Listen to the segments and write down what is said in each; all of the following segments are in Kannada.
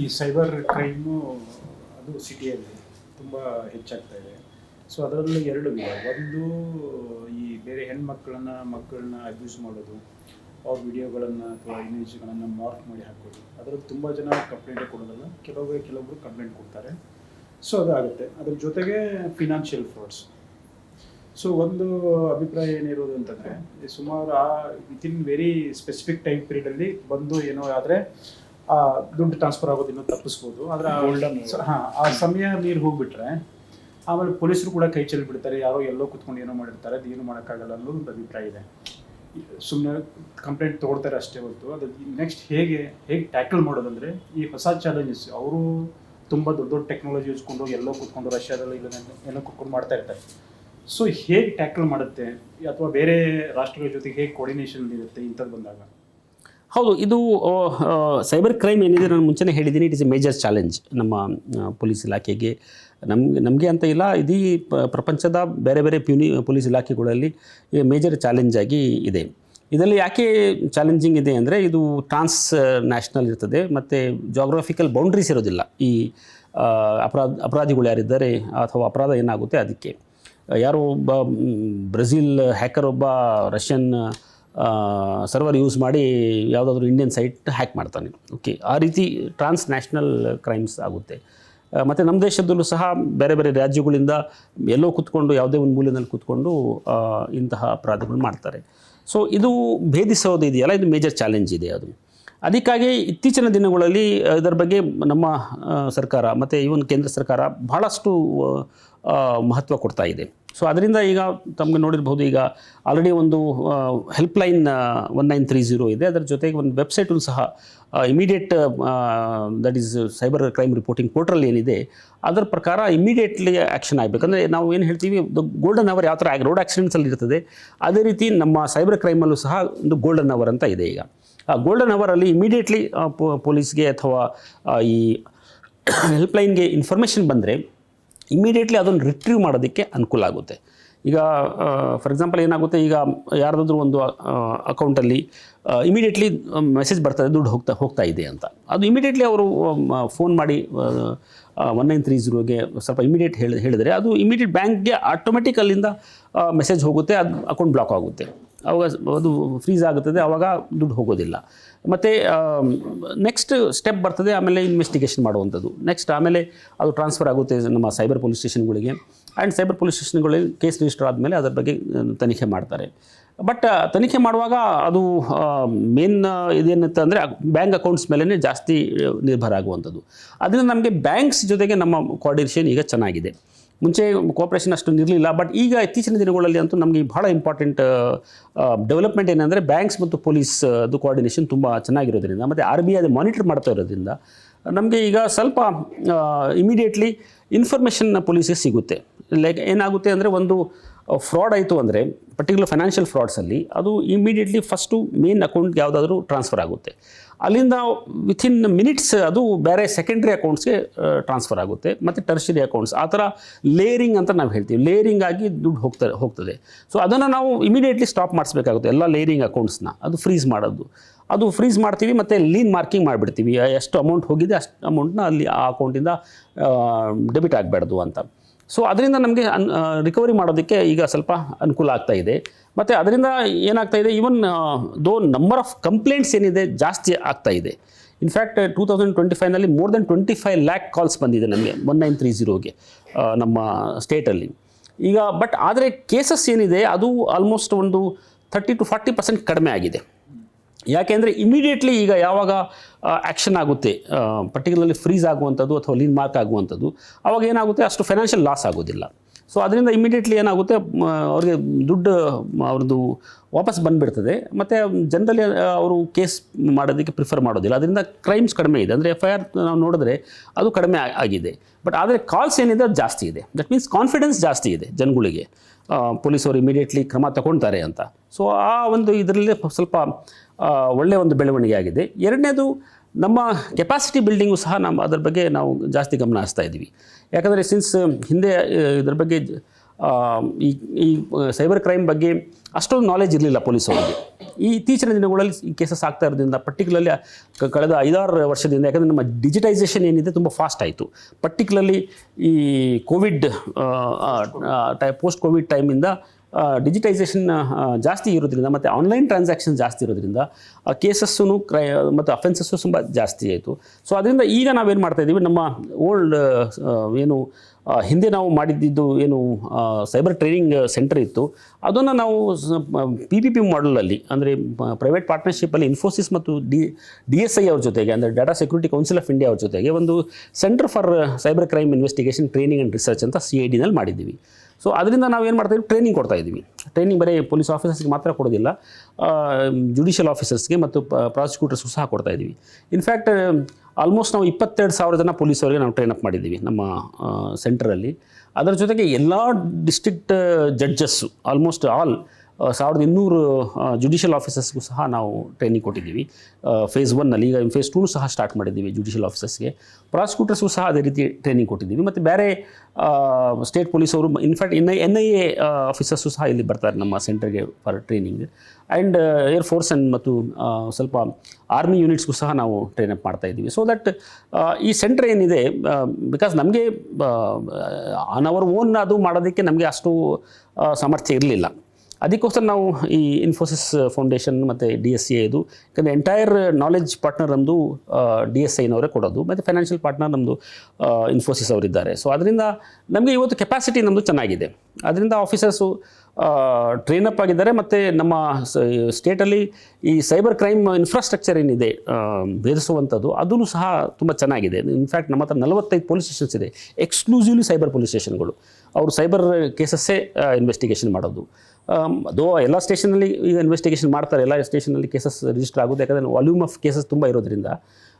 ಈ ಸೈಬರ್ ಕ್ರೈಮು ಅದು ಸಿಟಿಯಲ್ಲಿ ತುಂಬ ಹೆಚ್ಚಾಗ್ತಾ ಇದೆ. ಸೊ ಅದರಲ್ಲಿ ಎರಡು ವಿಧ. ಒಂದು, ಈ ಬೇರೆ ಹೆಣ್ಮಕ್ಳನ್ನ, ಮಕ್ಕಳನ್ನ ಅಬ್ಯೂಸ್ ಮಾಡೋದು, ಅವ್ರ ವಿಡಿಯೋಗಳನ್ನು ಅಥವಾ ಇಮೇಜ್ಗಳನ್ನು ಮಾರ್ಕ್ ಮಾಡಿ ಹಾಕೋದು. ಅದರಲ್ಲಿ ತುಂಬ ಜನ ಕಂಪ್ಲೇಂಟೇ ಕೊಡೋದಲ್ಲ ಕೆಲವೊಬ್ಬರು ಕೆಲವೊಬ್ಬರು ಕಂಪ್ಲೇಂಟ್ ಕೊಡ್ತಾರೆ. ಸೊ ಅದಾಗುತ್ತೆ ಅದ್ರ ಜೊತೆಗೆ ಫಿನಾನ್ಷಿಯಲ್ ಫ್ರಾಡ್ಸ್ ಸೊ ಒಂದು ಅಭಿಪ್ರಾಯ ಏನಿರೋದು ಅಂತಂದರೆ, ಸುಮಾರು ಆ ವಿತಿನ್ ವೆರಿ ಸ್ಪೆಸಿಫಿಕ್ ಟೈಮ್ ಪೀರಿಯಡಲ್ಲಿ ಬಂದು ಏನೋ ಆದರೆ ದುಡ್ಡು ಟ್ರಾನ್ಸ್ಫರ್ ಆಗೋದನ್ನು ತಪ್ಪಿಸ್ಬೋದು. ಆದರೆ ಹಾಂ ಆ ಸಮಯ ನೀರು ಹೋಗ್ಬಿಟ್ರೆ ಆಮೇಲೆ ಪೊಲೀಸರು ಕೂಡ ಕೈ ಚೆಲ್ಲಿ ಬಿಡ್ತಾರೆ ಯಾರೋ ಎಲ್ಲೋ ಕುತ್ಕೊಂಡು ಏನೋ ಮಾಡಿರ್ತಾರೆ. ಅದು ಏನು ಮಾಡೋಕ್ಕಾಗಲ್ಲ ಅನ್ನೋದು ಒಂದು ಅಭಿಪ್ರಾಯ ಇದೆ. ಸುಮ್ಮನೆ ಕಂಪ್ಲೇಂಟ್ ತೊಗೊಳ್ತಾರೆ ಅಷ್ಟೇ ಹೊತ್ತು ಅದು ನೆಕ್ಸ್ಟ್ ಹೇಗೆ ಹೇಗೆ ಟ್ಯಾಕಲ್ ಮಾಡೋದಂದರೆ ಈ ಹೊಸ ಚಾಲೆಂಜಸ್ ಅವರು ತುಂಬ ದೊಡ್ಡ ದೊಡ್ಡ ಟೆಕ್ನಾಲಜಿ ಯೂಸ್ಕೊಂಡು ಎಲ್ಲೋ ಕುತ್ಕೊಂಡು ರಷ್ಯಾದಲ್ಲಿ ಇಲ್ಲ ಏನೋ ಕುತ್ಕೊಂಡು ಮಾಡ್ತಾ ಇರ್ತಾರೆ. ಸೊ ಹೇಗೆ ಟ್ಯಾಕಲ್ ಮಾಡುತ್ತೆ? ಅಥವಾ ಬೇರೆ ರಾಷ್ಟ್ರಗಳ ಜೊತೆಗೆ ಹೇಗೆ ಕೋರ್ಡಿನೇಷನ್ ಇರುತ್ತೆ ಇಂಥದ್ದು ಬಂದಾಗ? ಹೌದು, ಇದು ಸೈಬರ್ ಕ್ರೈಮ್ ಏನಿದೆ ನಾನು ಮುಂಚೆನೇ ಹೇಳಿದ್ದೀನಿ it is a major challenge ನಮ್ಮ ಪೊಲೀಸ್ ಇಲಾಖೆಗೆ. ನಮ್ಗೆ, ನಮಗೆ ಅಂತ ಇಲ್ಲ ಇದೀ ಪ್ರಪಂಚದ ಬೇರೆ ಬೇರೆ ಪ್ಯೂನಿ ಪೊಲೀಸ್ ಇಲಾಖೆಗಳಲ್ಲಿ ಮೇಜರ್ ಚಾಲೆಂಜ್ ಆಗಿ ಇದೆ. ಇದರಲ್ಲಿ ಯಾಕೆ ಚಾಲೆಂಜಿಂಗ್ ಇದೆ ಅಂದರೆ, ಇದು ಟ್ರಾನ್ಸ್ ನ್ಯಾಷನಲ್ ಇರ್ತದೆ, ಮತ್ತು ಜಾಗ್ರಫಿಕಲ್ ಬೌಂಡ್ರೀಸ್ ಇರೋದಿಲ್ಲ. ಈ ಅಪರಾಧ, ಅಪರಾಧಿಗಳು ಯಾರಿದ್ದಾರೆ, ಅಥವಾ ಅಪರಾಧ ಏನಾಗುತ್ತೆ ಅದಕ್ಕೆ. ಯಾರೋ ಒಬ್ಬ ಬ್ರೆಜಿಲ್ ಹ್ಯಾಕರ್ ಒಬ್ಬ ರಷ್ಯನ್ ಸರ್ವರ್ ಯೂಸ್ ಮಾಡಿ ಯಾವುದಾದ್ರೂ ಇಂಡಿಯನ್ ಸೈಟ್ ಹ್ಯಾಕ್ ಮಾಡ್ತಾನೆ. ಓಕೆ ಆ ರೀತಿ ಟ್ರಾನ್ಸ್ ನ್ಯಾಷನಲ್ ಕ್ರೈಮ್ಸ್ ಆಗುತ್ತೆ ಮತ್ತು ನಮ್ಮ ದೇಶದಲ್ಲೂ ಸಹ ಬೇರೆ ಬೇರೆ ರಾಜ್ಯಗಳಿಂದ ಎಲ್ಲೋ ಕೂತ್ಕೊಂಡು ಯಾವುದೇ ಒಂದು ಮೂಲೆಯಲ್ಲಿ ಕೂತ್ಕೊಂಡು ಇಂತಹ ಅಪರಾಧಗಳು ಮಾಡ್ತಾರೆ. ಸೊ ಇದು ಭೇದಿಸೋದು ಇದೆಯಲ್ಲ, ಇದು ಮೇಜರ್ ಚಾಲೆಂಜ್ ಇದೆ ಅದು. ಅದಕ್ಕಾಗಿ ಇತ್ತೀಚಿನ ದಿನಗಳಲ್ಲಿ ಇದರ ಬಗ್ಗೆ ನಮ್ಮ ಸರ್ಕಾರ, ಮತ್ತು ಇವನ್ ಕೇಂದ್ರ ಸರ್ಕಾರ ಬಹಳಷ್ಟು ಮಹತ್ವ ಕೊಡ್ತಾ ಇದೆ. ಸೊ ಅದರಿಂದ ಈಗ ತಮಗೆ ನೋಡಿರ್ಬೋದು ಈಗ ಆಲ್ರೆಡಿ ಒಂದು helpline one nine three zero ಇದೆ. ಅದರ ಜೊತೆಗೆ ಒಂದು ವೆಬ್ಸೈಟು ಸಹ immediate that is cyber crime reporting portal ಏನಿದೆ, ಅದರ ಪ್ರಕಾರ ಇಮಿಡಿಯೇಟ್ಲಿ ಆ್ಯಕ್ಷನ್ ಆಗಬೇಕಂದ್ರೆ ನಾವು ಏನು ಹೇಳ್ತೀವಿ ಗೋಲ್ಡನ್ ಅವರ್ ಯಾವ ಥರ ರೋಡ್ ಆಕ್ಸಿಡೆಂಟ್ಸಲ್ಲಿ ಇರ್ತದೆ, ಅದೇ ರೀತಿ ನಮ್ಮ ಸೈಬರ್ ಕ್ರೈಮಲ್ಲೂ ಸಹ ಒಂದು ಗೋಲ್ಡನ್ ಅವರ್ ಅಂತ ಇದೆ ಈಗ. ಆ ಗೋಲ್ಡನ್ ಅವರಲ್ಲಿ ಇಮಿಡಿಯೇಟ್ಲಿ ಪೊಲೀಸ್ಗೆ ಅಥವಾ ಈ ಹೆಲ್ಪ್ಲೈನ್ಗೆ ಇನ್ಫಾರ್ಮೇಷನ್ ಬಂದರೆ ಇಮಿಡಿಯೇಟ್ಲಿ ಅದನ್ನು ರಿಟ್ರೀವ್ ಮಾಡೋದಕ್ಕೆ ಅನುಕೂಲ ಆಗುತ್ತೆ. ಈಗ ಫಾರ್ ಎಕ್ಸಾಂಪಲ್ ಏನಾಗುತ್ತೆ, ಈಗ ಯಾರ್ದಾದ್ರೂ ಒಂದು ಅಕೌಂಟಲ್ಲಿ ಇಮಿಡಿಯೇಟ್ಲಿ ಮೆಸೇಜ್ ಬರ್ತದೆ ದುಡ್ಡು ಹೋಗ್ತಾ ಹೋಗ್ತಾ ಇದೆ ಅಂತ. ಅದು ಇಮಿಡಿಯೇಟ್ಲಿ ಅವರು ಫೋನ್ ಮಾಡಿ ಒನ್ ನೈನ್ ತ್ರೀ ಜೀರೋಗೆ ಸ್ವಲ್ಪ ಇಮಿಡಿಯೇಟ್ ಹೇಳಿ, ಹೇಳಿದರೆ ಅದು ಇಮಿಡಿಯೇಟ್ ಬ್ಯಾಂಕ್ಗೆ ಆಟೋಮೆಟಿಕ್ ಅಲ್ಲಿಂದ ಮೆಸೇಜ್ ಹೋಗುತ್ತೆ, ಅದು ಅಕೌಂಟ್ ಬ್ಲಾಕ್ ಆಗುತ್ತೆ. ಅವಾಗ ಅದು ಫ್ರೀಸ್ ಆಗುತ್ತದೆ ಆವಾಗ ದುಡ್ಡು ಹೋಗೋದಿಲ್ಲ. ಮತ್ತು ನೆಕ್ಸ್ಟ್ ಸ್ಟೆಪ್ ಬರ್ತದೆ, ಆಮೇಲೆ ಇನ್ವೆಸ್ಟಿಗೇಷನ್ ಮಾಡುವಂಥದ್ದು. ನೆಕ್ಸ್ಟ್ ಆಮೇಲೆ ಅದು ಟ್ರಾನ್ಸ್ಫರ್ ಆಗುತ್ತೆ ನಮ್ಮ ಸೈಬರ್ ಪೊಲೀಸ್ ಸ್ಟೇಷನ್ಗಳಿಗೆ ಆ್ಯಂಡ್ ಸೈಬರ್ ಪೊಲೀಸ್ ಸ್ಟೇಷನ್ಗಳಲ್ಲಿ ಕೇಸ್ ರಿಜಿಸ್ಟರ್ ಆದಮೇಲೆ ಅದರ ಬಗ್ಗೆ ತನಿಖೆ ಮಾಡ್ತಾರೆ. ಬಟ್ ತನಿಖೆ ಮಾಡುವಾಗ ಅದು ಮೇನ್ ಇದೇನಂತ ಅಂದರೆ ಬ್ಯಾಂಕ್ ಅಕೌಂಟ್ಸ್ ಮೇಲೇ ಜಾಸ್ತಿ ನಿರ್ಭರ ಆಗುವಂಥದ್ದು. ಅದರಿಂದ ನಮಗೆ ಬ್ಯಾಂಕ್ಸ್ ಜೊತೆಗೆ ನಮ್ಮ ಕೋಆರ್ಡಿನೇಷನ್ ಈಗ ಚೆನ್ನಾಗಿದೆ. ಮುಂಚೆ ಕೋಪ್ರೇಷನ್ ಅಷ್ಟೊಂದು ಇರಲಿಲ್ಲ ಬಟ್ ಈಗ ಇತ್ತೀಚಿನ ದಿನಗಳಲ್ಲಿ ಅಂತೂ ನಮಗೆ ಭಾಳ ಇಂಪಾರ್ಟೆಂಟ್ ಡೆವಲಪ್ಮೆಂಟ್ ಏನಂದರೆ ಬ್ಯಾಂಕ್ಸ್ ಮತ್ತು ಪೊಲೀಸ್ ಅದು ಕೋಆರ್ಡಿನೇಷನ್ ತುಂಬ ಚೆನ್ನಾಗಿರೋದ್ರಿಂದ, ಮತ್ತು ಆರ್ ಬಿ ಐ ಅದು ಮಾನಿಟರ್ ಮಾಡ್ತಾ ಇರೋದ್ರಿಂದ ನಮಗೆ ಈಗ ಸ್ವಲ್ಪ ಇಮಿಡಿಯೇಟ್ಲಿ ಇನ್ಫಾರ್ಮೇಷನ್ ಪೊಲೀಸಿಗೆ ಸಿಗುತ್ತೆ. ಲೈಕ್ ಏನಾಗುತ್ತೆ ಅಂದರೆ ಒಂದು ಫ್ರಾಡ್ ಆಯಿತು ಅಂದರೆ ಪರ್ಟಿಕ್ಯುಲರ್ ಫೈನಾನ್ಷಿಯಲ್ ಫ್ರಾಡ್ಸಲ್ಲಿ ಅದು ಇಮಿಡಿಯೇಟ್ಲಿ ಫಸ್ಟು ಮೇನ್ ಅಕೌಂಟ್ಗೆ ಯಾವುದಾದ್ರೂ ಟ್ರಾನ್ಸ್ಫರ್ ಆಗುತ್ತೆ. ಅಲ್ಲಿಂದ ವಿಥಿನ್ ಮಿನಿಟ್ಸ್ ಅದು ಬೇರೆ ಸೆಕೆಂಡ್ರಿ ಅಕೌಂಟ್ಸ್ಗೆ ಟ್ರಾನ್ಸ್ಫರ್ ಆಗುತ್ತೆ. ಮತ್ತು ಟರ್ಷರಿ ಅಕೌಂಟ್ಸ್ ಆ ಥರ ಲೇರಿಂಗ್ ಅಂತ ನಾವು ಹೇಳ್ತೀವಿ. ಲೇರಿಂಗ್ ಆಗಿ ದುಡ್ಡು ಹೋಗ್ತಾ, ಹೋಗ್ತದೆ. ಸೊ ಅದನ್ನು ನಾವು ಇಮಿಡಿಯೇಟ್ಲಿ ಸ್ಟಾಪ್ ಮಾಡಿಸ್ಬೇಕಾಗುತ್ತೆ ಎಲ್ಲ ಲೇರಿಂಗ್ ಅಕೌಂಟ್ಸ್ನ ಅದು ಫ್ರೀಸ್ ಮಾಡೋದು. ಅದು ಫ್ರೀಸ್ ಮಾಡ್ತೀವಿ ಮತ್ತು ಲೀನ್ ಮಾರ್ಕಿಂಗ್ ಮಾಡಿಬಿಡ್ತೀವಿ. ಎಷ್ಟು ಅಮೌಂಟ್ ಹೋಗಿದೆ ಅಷ್ಟು ಅಮೌಂಟ್ನ ಅಲ್ಲಿ ಆ ಅಕೌಂಟಿಂದ ಡೆಬಿಟ್ ಆಗಬಾರ್ದು ಅಂತ. ಸೊ ಅದರಿಂದ ನಮಗೆ ಅನ್ ರಿಕವರಿ ಮಾಡೋದಕ್ಕೆ ಈಗ ಸ್ವಲ್ಪ ಅನುಕೂಲ ಆಗ್ತಾ ಇದೆ. ಮತ್ತು ಅದರಿಂದ ಏನಾಗ್ತಾ ಇದೆ even though number of complaints ಏನಿದೆ, ಜಾಸ್ತಿ ಆಗ್ತಾ ಇದೆ. In fact two thousand twenty ಫೈವ್ನಲ್ಲಿ more than twenty five lakh calls ಬಂದಿದೆ ನಮಗೆ ಒನ್ ನೈನ್ ತ್ರೀ ಜೀರೋಗೆ ನಮ್ಮ ಸ್ಟೇಟಲ್ಲಿ ಈಗ ಬಟ್ ಆದರೆ ಕೇಸಸ್ ಏನಿದೆ, ಅದು ಆಲ್ಮೋಸ್ಟ್ ಒಂದು ಥರ್ಟಿ ಟು ಫಾರ್ಟಿ ಪರ್ಸೆಂಟ್ ಕಡಿಮೆ ಆಗಿದೆ. ಯಾಕೆಂದರೆ ಇಮಿಡಿಯೇಟ್ಲಿ ಈಗ ಯಾವಾಗ ಆ್ಯಕ್ಷನ್ ಆಗುತ್ತೆ ಪರ್ಟಿಕ್ಯುಲರ್ಲಿ ಫ್ರೀಸ್ ಆಗುವಂಥದ್ದು ಅಥವಾ ಲೀನ್ ಮಾರ್ಕ್ ಆಗುವಂಥದ್ದು, ಅವಾಗ ಏನಾಗುತ್ತೆ ಅಷ್ಟು ಫೈನಾನ್ಷಿಯಲ್ ಲಾಸ್ ಆಗೋದಿಲ್ಲ ಸೊ ಅದರಿಂದ ಇಮಿಡಿಯೇಟ್ಲಿ ಏನಾಗುತ್ತೆ ಅವ್ರಿಗೆ ದುಡ್ಡು ಅವ್ರದ್ದು ವಾಪಸ್ ಬಂದುಬಿಡ್ತದೆ. ಮತ್ತು ಜನರಲಿ ಅವರು ಕೇಸ್ ಮಾಡೋದಕ್ಕೆ ಪ್ರಿಫರ್ ಮಾಡೋದಿಲ್ಲ. ಅದರಿಂದ ಕ್ರೈಮ್ಸ್ ಕಡಿಮೆ ಇದೆ. ಅಂದರೆ ಎಫ್ ಐ ಆರ್ ನಾವು ನೋಡಿದ್ರೆ ಅದು ಕಡಿಮೆ ಆಗಿದೆ. ಬಟ್ ಆದರೆ ಕಾಲ್ಸ್ ಏನಿದೆ, ಅದು ಜಾಸ್ತಿ ಇದೆ. ದಟ್ ಮೀನ್ಸ್ ಕಾನ್ಫಿಡೆನ್ಸ್ ಜಾಸ್ತಿ ಇದೆ ಜನಗಳಿಗೆ. ಪೊಲೀಸವರು ಇಮಿಡಿಯೇಟ್ಲಿ ಕ್ರಮ ತಗೊಳ್ತಾರೆ ಅಂತ. ಸೊ ಆ ಒಂದು ಇದರಲ್ಲೇ ಸ್ವಲ್ಪ ಒಳ್ಳೆಯ ಒಂದು ಬೆಳವಣಿಗೆ ಆಗಿದೆ. ಎರಡನೇದು ನಮ್ಮ ಕೆಪಾಸಿಟಿ ಬಿಲ್ಡಿಂಗು ಸಹ ನಮ್ಮ ಅದರ ಬಗ್ಗೆ ನಾವು ಜಾಸ್ತಿ ಗಮನ ಹರಿಸ್ತಾ ಇದ್ದೀವಿ. ಯಾಕಂದರೆ ಸಿನ್ಸ್ ಹಿಂದೆ ಇದ್ರ ಬಗ್ಗೆ ಈ ಈ ಸೈಬರ್ ಕ್ರೈಮ್ ಬಗ್ಗೆ ಅಷ್ಟೊಂದು ನಾಲೆಜ್ ಇರಲಿಲ್ಲ ಪೊಲೀಸ್ ಅವರಿಗೆ. ಈ ಇತ್ತೀಚಿನ ದಿನಗಳಲ್ಲಿ ಈ ಕೇಸಸ್ ಆಗ್ತಾ ಇರೋದ್ರಿಂದ ಪರ್ಟಿಕ್ಯುಲರ್ಲಿ ಕಳೆದ ಐದಾರು ವರ್ಷದಿಂದ ಯಾಕಂದರೆ ನಮ್ಮ ಡಿಜಿಟೈಸೇಷನ್ ಏನಿದೆ ತುಂಬ ಫಾಸ್ಟ್ ಆಯಿತು. ಪರ್ಟಿಕ್ಯುಲರ್ಲಿ ಈ ಕೋವಿಡ್ ಟೈ ಪೋಸ್ಟ್ ಕೋವಿಡ್ ಟೈಮಿಂದ ಡಿಜಿಟೈಸೇಷನ್ ಜಾಸ್ತಿ ಇರೋದ್ರಿಂದ ಮತ್ತು ಆನ್ಲೈನ್ ಟ್ರಾನ್ಸಾಕ್ಷನ್ ಜಾಸ್ತಿ ಇರೋದ್ರಿಂದ ಕೇಸಸ್ಸು ಕ್ರೈ ಮತ್ತು ಅಫೆನ್ಸಸ್ಸು ತುಂಬ ಜಾಸ್ತಿ ಆಯಿತು. ಸೊ ಅದರಿಂದ ಈಗ ನಾವೇನು ಮಾಡ್ತಾ ಇದ್ದೀವಿ ನಮ್ಮ ಓಲ್ಡ್ ಏನು ಹಿಂದೆ ನಾವು ಮಾಡಿದ್ದಿದ್ದು ಏನು ಸೈಬರ್ ಟ್ರೈನಿಂಗ್ ಸೆಂಟರ್ ಇತ್ತು. ಅದನ್ನು ನಾವು ಪಿ ಪಿ ಪಿ ಮಾಡಲಲ್ಲಿ ಅಂದರೆ ಪ್ರೈವೇಟ್ ಪಾರ್ಟ್ನರ್ಶಿಪ್ಪಲ್ಲಿ ಇನ್ಫೋಸಿಸ್ ಮತ್ತು ಡಿ ಡಿ ಎಸ್ ಐ ಅವ್ರ ಜೊತೆಗೆ, ಅಂದರೆ data security council of India ಅವ್ರ ಜೊತೆಗೆ ಒಂದು centre for cyber crime investigation training and research ಅಂತ ಸಿ ಐ ಡಿನಲ್ಲಿ ಮಾಡಿದ್ದೀವಿ. ಸೊ ಅದರಿಂದ ನಾವು ಏನು ಮಾಡ್ತಾ ಇದ್ದೀವಿ ಟ್ರೈನಿಂಗ್ ಕೊಡ್ತಾ ಇದ್ದೀವಿ ಟ್ರೈನಿಂಗ್ ಬರೀ ಪೊಲೀಸ್ ಆಫೀಸರ್ಸ್ಗೆ ಮಾತ್ರ ಕೊಡೋದಿಲ್ಲ. ಜುಡಿಷಿಯಲ್ ಆಫೀಸರ್ಸ್ಗೆ ಮತ್ತು ಪ್ರಾಸಿಕ್ಯೂಟರ್ಸ್ಗೂ ಸಹ ಕೊಡ್ತಾ ಇದ್ದೀವಿ ಇನ್ಫ್ಯಾಕ್ಟ್ ಆಲ್ಮೋಸ್ಟ್ ನಾವು ಇಪ್ಪತ್ತೆರಡು ಸಾವಿರ ಜನ ಪೊಲೀಸವರಿಗೆ ನಾವು ಟ್ರೈನ್ ಅಪ್ ಮಾಡಿದ್ದೀವಿ ನಮ್ಮ ಸೆಂಟ್ರಲ್ಲಿ ಅದರ ಜೊತೆಗೆ ಎಲ್ಲ ಡಿಸ್ಟಿಕ್ಟ್ ಜಡ್ಜಸ್ಸು ಆಲ್ಮೋಸ್ಟ್ ಆಲ್ ಸಾವಿರದ ಇನ್ನೂರು ಜುಡಿಷಿಯಲ್ ಆಫೀಸರ್ಸ್ಗೂ ಸಹ ನಾವು ಟ್ರೈನಿಂಗ್ ಕೊಟ್ಟಿದ್ದೀವಿ. ಫೇಸ್ ಒನ್ನಲ್ಲಿ ಈಗ ಫೇಸ್ ಟೂ ಸಹ ಸ್ಟಾರ್ಟ್ ಮಾಡಿದ್ದೀವಿ ಜುಡಿಷಿಯಲ್ ಆಫೀಸರ್ಸ್ಗೆ ಪ್ರಾಸಿಕ್ಯೂಟರ್ಸ್ಗೂ ಸಹ ಅದೇ ರೀತಿ ಟ್ರೈನಿಂಗ್ ಕೊಟ್ಟಿದ್ದೀವಿ. ಮತ್ತು ಬೇರೆ ಸ್ಟೇಟ್ ಪೊಲೀಸ್ ಅವರು in fact N I N I A officers ಸಹ ಇಲ್ಲಿ ಬರ್ತಾರೆ ನಮ್ಮ ಸೆಂಟರ್ಗೆ for training and air force and ಮತ್ತು ಸ್ವಲ್ಪ ಆರ್ಮಿ ಯೂನಿಟ್ಸ್ಗೂ ಸಹ ನಾವು ಟ್ರೈನ್ ಅಪ್ ಮಾಡ್ತಾ ಇದ್ದೀವಿ. ಸೊ ದಟ್ ಈ ಸೆಂಟರ್ ಏನಿದೆ ಬಿಕಾಸ್ ನಮಗೆ ಆನ್ ಅವರ್ ಓನ್ ಅದು ಮಾಡೋದಕ್ಕೆ ನಮಗೆ ಅಷ್ಟು ಸಾಮರ್ಥ್ಯ ಇರಲಿಲ್ಲ. ಅದಕ್ಕೋಸ್ಕರ ನಾವು ಈ ಇನ್ಫೋಸಿಸ್ ಫೌಂಡೇಶನ್ ಮತ್ತು ಡಿ ಎಸ್ ಸಿ ಇದು, ಯಾಕಂದರೆ ಎಂಟೈರ್ ನಾಲೆಜ್ ಪಾರ್ಟ್ನರ್ ನಮ್ಮದು ಡಿ ಎಸ್ ಐನವರೇ ಕೊಡೋದು, ಮತ್ತು ಫೈನಾನ್ಷಿಯಲ್ ಪಾರ್ಟ್ನರ್ ನಮ್ಮದು ಇನ್ಫೋಸಿಸ್ ಅವರಿದ್ದಾರೆ. ಸೊ ಅದರಿಂದ ನಮಗೆ ಇವತ್ತು ಕೆಪಾಸಿಟಿ ನಮ್ಮದು ಚೆನ್ನಾಗಿದೆ. ಅದರಿಂದ ಆಫೀಸರ್ಸು ಅಪ್ ಆಗಿದ್ದಾರೆ ಮತ್ತು ನಮ್ಮ ಸ್ಟೇಟಲ್ಲಿ ಈ ಸೈಬರ್ ಕ್ರೈಮ್ ಇನ್ಫ್ರಾಸ್ಟ್ರಕ್ಚರ್ ಏನಿದೆ ಭೇದಿಸುವಂಥದ್ದು ಅದೂ ಸಹ ತುಂಬ ಚೆನ್ನಾಗಿದೆ. ಇನ್ಫ್ಯಾಕ್ಟ್ ನಮ್ಮ ಹತ್ರ ನಲವತ್ತೈದು ಪೊಲೀಸ್ ಸ್ಟೇಷನ್ಸ್ ಇದೆ. ಎಕ್ಸ್ಕ್ಲೂಸಿವ್ಲಿ ಸೈಬರ್ ಪೊಲೀಸ್ ಸ್ಟೇಷನ್ಗಳು ಅವರು ಸೈಬರ್ ಕೇಸಸ್ಸೇ ಇನ್ವೆಸ್ಟಿಗೇಷನ್ ಮಾಡೋದು. ಅದು ಎಲ್ಲ ಸ್ಟೇಷನಲ್ಲಿ ಈಗ ಇನ್ವೆಸ್ಟಿಗೇಷನ್ ಮಾಡ್ತಾರೆ. ಎಲ್ಲ ಸ್ಟೇಷನಲ್ಲಿ ಕೇಸಸ್ ರಿಜಿಸ್ಟರ್ ಆಗೋದು ಯಾಕಂದರೆ ವಾಲ್ಯೂಮ್ ಆಫ್ ಕೇಸಸ್ ತುಂಬ ಇರೋದ್ರಿಂದ.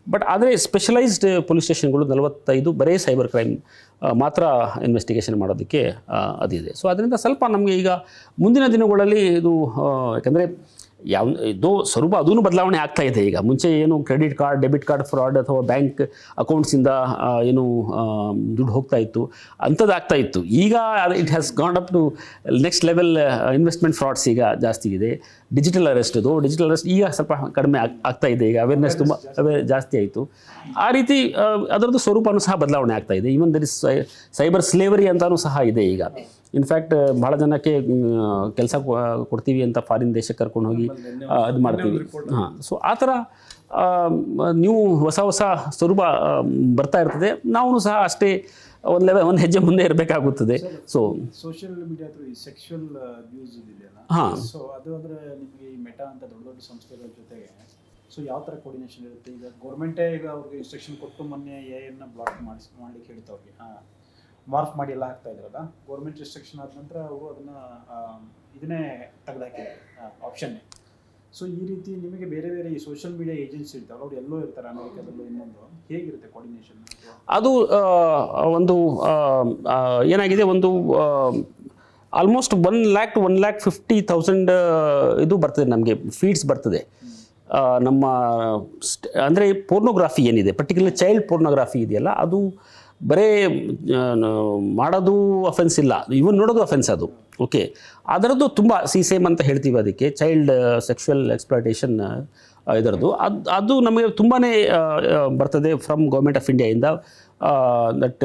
ಬಟ್ ಆದರೆ ಸ್ಪೆಷಲೈಸ್ಡ್ ಪೊಲೀಸ್ ಸ್ಟೇಷನ್ಗಳು ನಲವತ್ತೈದು ಬರೇ ಸೈಬರ್ ಕ್ರೈಮ್ ಮಾತ್ರ ಇನ್ವೆಸ್ಟಿಗೇಷನ್ ಮಾಡೋದಕ್ಕೆ ಅದಿದೆ. ಸೊ ಅದರಿಂದ ಸ್ವಲ್ಪ ನಮಗೆ ಈಗ ಮುಂದಿನ ದಿನಗಳಲ್ಲಿ ಇದು ಯಾಕೆಂದರೆ ಯಾವ, ಇದು ಸ್ವರೂಪ ಅದೂ ಬದಲಾವಣೆ ಆಗ್ತಾ ಇದೆ ಈಗ. ಮುಂಚೆ ಏನು credit card, debit card, fraud ಅಥವಾ ಬ್ಯಾಂಕ್ ಅಕೌಂಟ್ಸಿಂದ ಏನು ದುಡ್ಡು ಹೋಗ್ತಾ ಇತ್ತು. ಅಂಥದ್ದು ಆಗ್ತಾ ಇತ್ತು. ಈಗ it has gone up to next level investment frauds ಈಗ ಜಾಸ್ತಿ ಇದೆ. ಡಿಜಿಟಲ್ ಅರೆಸ್ಟ್ ಇದು ಡಿಜಿಟಲ್ ಅರೆಸ್ಟ್ ಈಗ ಸ್ವಲ್ಪ ಕಡಿಮೆ ಆಗ್ತಾ ಇದೆ. ಈಗ ಅವೇರ್ನೆಸ್ ತುಂಬ ಅವೇ ಜಾಸ್ತಿ ಆಯಿತು. ಆ ರೀತಿ ಅದರದ್ದು ಸ್ವರೂಪನೂ ಸಹ ಬದಲಾವಣೆ ಆಗ್ತಾ ಇದೆ. Even there is cyber slavery ಅಂತಲೂ ಸಹ ಇದೆ ಈಗ. ಇನ್ಫ್ಯಾಕ್ಟ್ ಭಾಳ ಜನಕ್ಕೆ ಕೆಲಸ ಕೊಡ್ತೀವಿ ಅಂತ ಫಾರಿನ್ ದೇಶಕ್ಕೆ ಕರ್ಕೊಂಡು ಹೋಗಿ ಅದು ಇದು ಮಾಡ್ತೀವಿ. ಹಾಂ ಸೊ ಆ ಥರ ನೀವು ಹೊಸ ಹೊಸ ಸ್ವರೂಪ ಬರ್ತಾ ಇರ್ತದೆ. ನಾವು ಸಹ ಅಷ್ಟೇ ಒಂದು ಲೆವೆಲ್ ಒಂದು ಹೆಜ್ಜೆ ಮುಂದೆ ಇರಬೇಕಾಗುತ್ತದೆ. ಸೊ ಸೋಷಿಯಲ್ ಮೀಡಿಯಾ ಈ ಸೆಕ್ಷುವಲ್ ಅಬ್ಯೂಸ್ ಇದೆಯಲ್ಲ ಹಾಂ. ಸೊ ಅದು ಅಂದರೆ ನಿಮಗೆ ಈ ಮೆಟಾ ಅಂತ ದೊಡ್ಡ ದೊಡ್ಡ ಸಂಸ್ಥೆಗಳ ಜೊತೆಗೆ ಸೊ ಯಾವ ಥರ ಕೋರ್ಡಿನೇಷನ್ ಇರುತ್ತೆ? ಈಗ ಗೌರ್ಮೆಂಟೇ ಈಗ ಅವ್ರಿಗೆ ಇನ್ಸ್ಟ್ರಕ್ಷನ್ ಕೊಟ್ಟು ಮೊನ್ನೆ ಎ ಬ್ಲಾಕ್ ಮಾಡಿಸ್ ಮಾಡ್ಲಿಕ್ಕೆ ಹೇಳ್ತಾ ಅವ್ರಿಗೆ ಹಾಂ. ಮಾರ್ಕ್ ಮಾಡಿ ಎಲ್ಲ ಹಾಕ್ತಾ ಇದ್ರಲ್ಲ ಗೌರ್ಮೆಂಟ್ ರಿಸ್ಟ್ರಿಕ್ಷನ್ ಆದ ನಂತರ ಅವರು ಅದನ್ನ ಇದನ್ನೇ ತೆಗೆದಾಕಿದ್ದಾರೆ ಆಪ್ಷನ್ನೇ ಸೊ ಈ ರೀತಿ ನಿಮಗೆ ಬೇರೆ ಬೇರೆ ಈ ಸೋಷಿಯಲ್ ಮೀಡಿಯಾ ಏಜೆನ್ಸಿ ಇರ್ತಾವಲ್ಲ, ಅವ್ರು ಎಲ್ಲೋ ಇರ್ತಾರೆ ಅಮೆರಿಕಾದಲ್ಲೂ ಇನ್ನೊಂದು. ಹೇಗಿರುತ್ತೆ ಕೋರ್ಡಿನೇಷನ್ ಅದು ಒಂದು ಏನಾಗಿದೆ, ಒಂದು almost one lakh one lakh fifty thousand ಇದು ಬರ್ತದೆ ನಮಗೆ ಫೀಡ್ಸ್ ಬರ್ತದೆ. ನಮ್ಮ ಅಂದರೆ ಪೋರ್ನೋಗ್ರಾಫಿ ಏನಿದೆ ಪರ್ಟಿಕ್ಯುಲರ್ ಚೈಲ್ಡ್ ಪೋರ್ನೋಗ್ರಾಫಿ ಇದೆಯಲ್ಲ, ಅದು ಬರೇ ಮಾಡೋದು ಅಫೆನ್ಸ್ ಇಲ್ಲ. ಇವನ್ ನೋಡೋದು ಅಫೆನ್ಸ್ ಅದು. ಓಕೆ ಅದರದ್ದು ತುಂಬ ಸಿ ಸೇಮ್ ಅಂತ ಹೇಳ್ತೀವಿ ಅದಕ್ಕೆ. ಚೈಲ್ಡ್ ಸೆಕ್ಷುವಲ್ ಎಕ್ಸ್ಪ್ಲಾಟೇಷನ್ ಇದರದ್ದು. ಅದು ಅದು ನಮಗೆ ತುಂಬಾ ಬರ್ತದೆ ಫ್ರಮ್ ಗೌರ್ಮೆಂಟ್ ಆಫ್ ಇಂಡಿಯಾಯಿಂದ ದಟ್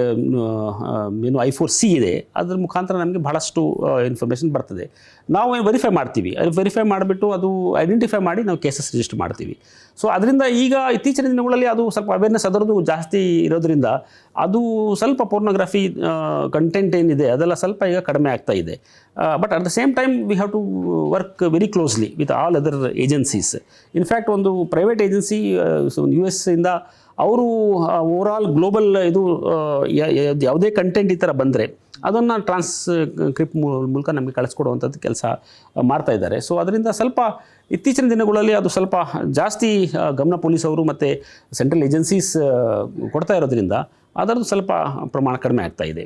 ಏನು ಐ ಫೋರ್ ಸಿ ಇದೆ, ಅದ್ರ ಮುಖಾಂತರ ನಮಗೆ ಬಹಳಷ್ಟು ಇನ್ಫಾರ್ಮೇಷನ್ ಬರ್ತದೆ. ನಾವು ವೆರಿಫೈ ಮಾಡ್ತೀವಿ? ಅದು ವೆರಿಫೈ ಮಾಡಿಬಿಟ್ಟು ಅದು ಐಡೆಂಟಿಫೈ ಮಾಡಿ ನಾವು ಕೇಸಸ್ ರಿಜಿಸ್ಟರ್ ಮಾಡ್ತೀವಿ. ಸೊ ಅದರಿಂದ ಈಗ ಇತ್ತೀಚಿನ ದಿನಗಳಲ್ಲಿ ಅದು ಸ್ವಲ್ಪ ಅವೇರ್ನೆಸ್ ಅದರದ್ದು ಜಾಸ್ತಿ ಇರೋದ್ರಿಂದ ಅದು ಸ್ವಲ್ಪ ಪೋರ್ನೋಗ್ರಫಿ ಕಂಟೆಂಟ್ ಏನಿದೆ, ಅದೆಲ್ಲ ಸ್ವಲ್ಪ ಈಗ ಕಡಿಮೆ ಆಗ್ತಾ ಇದೆ. But at the same time we have to work very closely with all other agencies in fact ಒಂದು ಪ್ರೈವೇಟ್ ಏಜೆನ್ಸಿ ಯು ಎಸ್ ಇಂದ ಅವರು ಓವರಾಲ್ ಗ್ಲೋಬಲ್ ಇದು ಯಾವುದೇ ಕಂಟೆಂಟ್ ಈ ಥರ ಬಂದರೆ ಅದನ್ನು ಟ್ರಾನ್ಸ್ ಕ್ರಿಪ್ ಮೂಲಕ ನಮಗೆ ಕಳಿಸ್ಕೊಡುವಂಥದ್ದು ಕೆಲಸ ಮಾಡ್ತಾ ಇದ್ದಾರೆ. ಸೊ ಅದರಿಂದ ಸ್ವಲ್ಪ ಇತ್ತೀಚಿನ ದಿನಗಳಲ್ಲಿ ಅದು ಸ್ವಲ್ಪ ಜಾಸ್ತಿ ಗಮನ ಪೊಲೀಸವರು ಮತ್ತು ಸೆಂಟ್ರಲ್ ಏಜೆನ್ಸೀಸ್ ಕೊಡ್ತಾ ಇರೋದ್ರಿಂದ ಅದರದ್ದು ಸ್ವಲ್ಪ ಪ್ರಮಾಣ ಕಡಿಮೆ ಆಗ್ತಾ ಇದೆ.